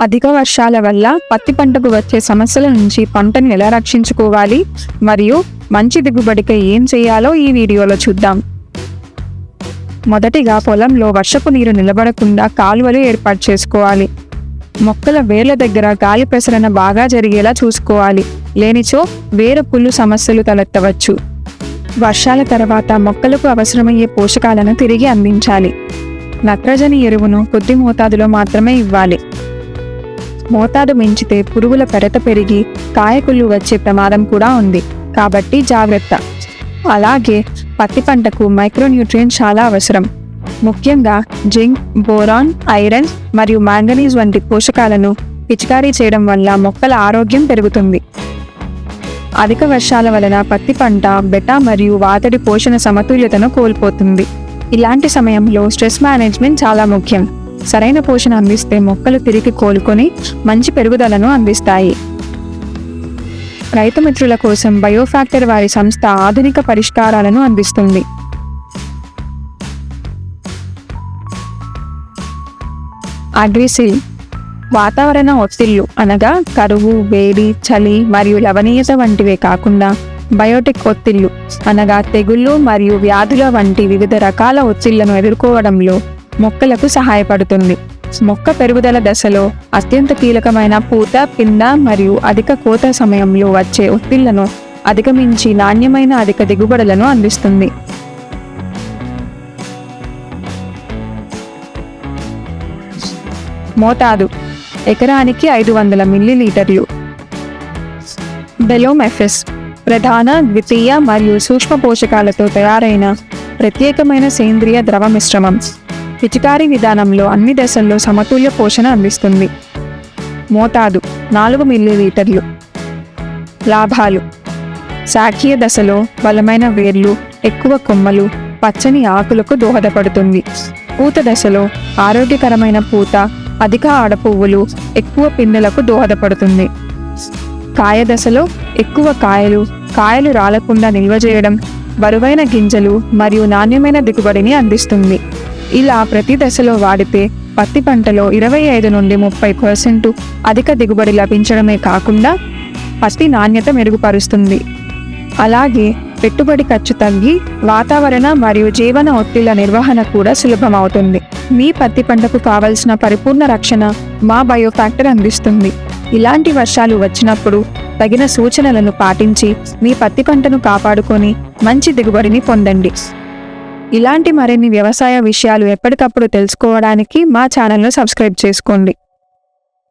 అధిక వర్షాల వల్ల పత్తి పంటకు వచ్చే సమస్యల నుంచి పంటను ఎలా రక్షించుకోవాలి మరియు మంచి దిగుబడికి ఏం చేయాలో ఈ వీడియోలో చూద్దాం. మొదటిగా పొలంలో వర్షపు నీరు నిలబడకుండా కాలువలు ఏర్పాటు చేసుకోవాలి. మొక్కల వేర్ల దగ్గర గాలి ప్రసరణ బాగా జరిగేలా చూసుకోవాలి. లేనిచో వేరు పుల్లు సమస్యలు తలెత్తవచ్చు. వర్షాల తర్వాత మొక్కలకు అవసరమయ్యే పోషకాలను తిరిగి అందించాలి. నత్రజని ఎరువును కొద్ది మోతాదులో మాత్రమే ఇవ్వాలి. మోతాదు మించితే పురుగుల పెరత పెరిగి కాయకుళ్ళు వచ్చే ప్రమాదం కూడా ఉంది. కాబట్టి జాగ్రత్త. అలాగే పత్తి పంటకు మైక్రోన్యూట్రియన్ చాలా అవసరం. ముఖ్యంగా జింక్ బోరాన్ ఐరన్ మరియు మాంగనీస్ వంటి పోషకాలను పిచికారీ చేయడం వల్ల మొక్కల ఆరోగ్యం పెరుగుతుంది. అధిక వర్షాల వలన పత్తి పంట బెటా మరియు వాతడి పోషణ సమతుల్యతను కోల్పోతుంది. ఇలాంటి సమయంలో స్ట్రెస్ మేనేజ్మెంట్ చాలా ముఖ్యం. సరైన పోషణ అందిస్తే మొక్కలు తిరిగి కోలుకొని మంచి పెరుగుదలను అందిస్తాయి. రైతు మిత్రుల కోసం బయోఫ్యాక్టర్ వారి సంస్థ ఆధునిక పరిష్కారాలను అందిస్తుంది. అగ్రిసిల్ వాతావరణ ఒత్తిళ్ళు అనగా కరువు వేడి చలి మరియు లవణీయత వంటివే కాకుండా బయోటిక్ ఒత్తిళ్ళు అనగా తెగుళ్ళు మరియు వ్యాధుల వంటి వివిధ రకాల ఒత్తిళ్ళను ఎదుర్కోవడంలో మొక్కలకు సహాయపడుతుంది. మొక్క పెరుగుదల దశలో అత్యంత కీలకమైన పూత పింద మరియు అధిక కోత సమయంలో వచ్చే ఒత్తిళ్ళను అధిగమించి నాణ్యమైన అధిక దిగుబడులను అందిస్తుంది. మోతాదు. ఎకరానికి ఐదు వందల మిల్లీలీటర్లు. బెలోమెఫెస్ ప్రధాన ద్వితీయ మరియు సూక్ష్మ పోషకాలతో తయారైన ప్రత్యేకమైన సేంద్రియ ద్రవ మిశ్రమం. పిచికారీ విధానంలో అన్ని దశల్లో సమతుల్య పోషణ అందిస్తుంది. మోతాదు నాలుగు మిల్లీలీటర్లు. లాభాలు. శాఖీయ దశలో బలమైన వేర్లు ఎక్కువ కొమ్మలు పచ్చని ఆకులకు దోహదపడుతుంది. పూత దశలో ఆరోగ్యకరమైన పూత అధిక ఆడపువ్వులు ఎక్కువ పిందెలకు దోహదపడుతుంది. కాయ దశలో ఎక్కువ కాయలు కాయలు రాలకుండా నిల్వ చేయడం బరువైన గింజలు మరియు నాణ్యమైన దిగుబడిని అందిస్తుంది. ఇలా ప్రతి దశలో వాడితే పత్తి పంటలో ఇరవై ఐదు నుండి ముప్పై పర్సెంట్ అధిక దిగుబడి లభించడమే కాకుండా పత్తి నాణ్యత మెరుగుపరుస్తుంది. అలాగే పెట్టుబడి ఖర్చు తగ్గి వాతావరణ మరియు జీవన ఒత్తిళ్ళ నిర్వహణ కూడా సులభమవుతుంది. మీ పత్తి పంటకు కావలసిన పరిపూర్ణ రక్షణ మా బయోఫ్యాక్టర్ అందిస్తుంది. ఇలాంటి వర్షాలు వచ్చినప్పుడు తగిన సూచనలను పాటించి మీ పత్తి పంటను కాపాడుకొని మంచి దిగుబడిని పొందండి. ఇలాంటి మరిన్ని వ్యవసాయ విషయాలు ఎప్పటికప్పుడు తెలుసుకోవడానికి మా ఛానల్ను సబ్స్క్రైబ్ చేసుకోండి.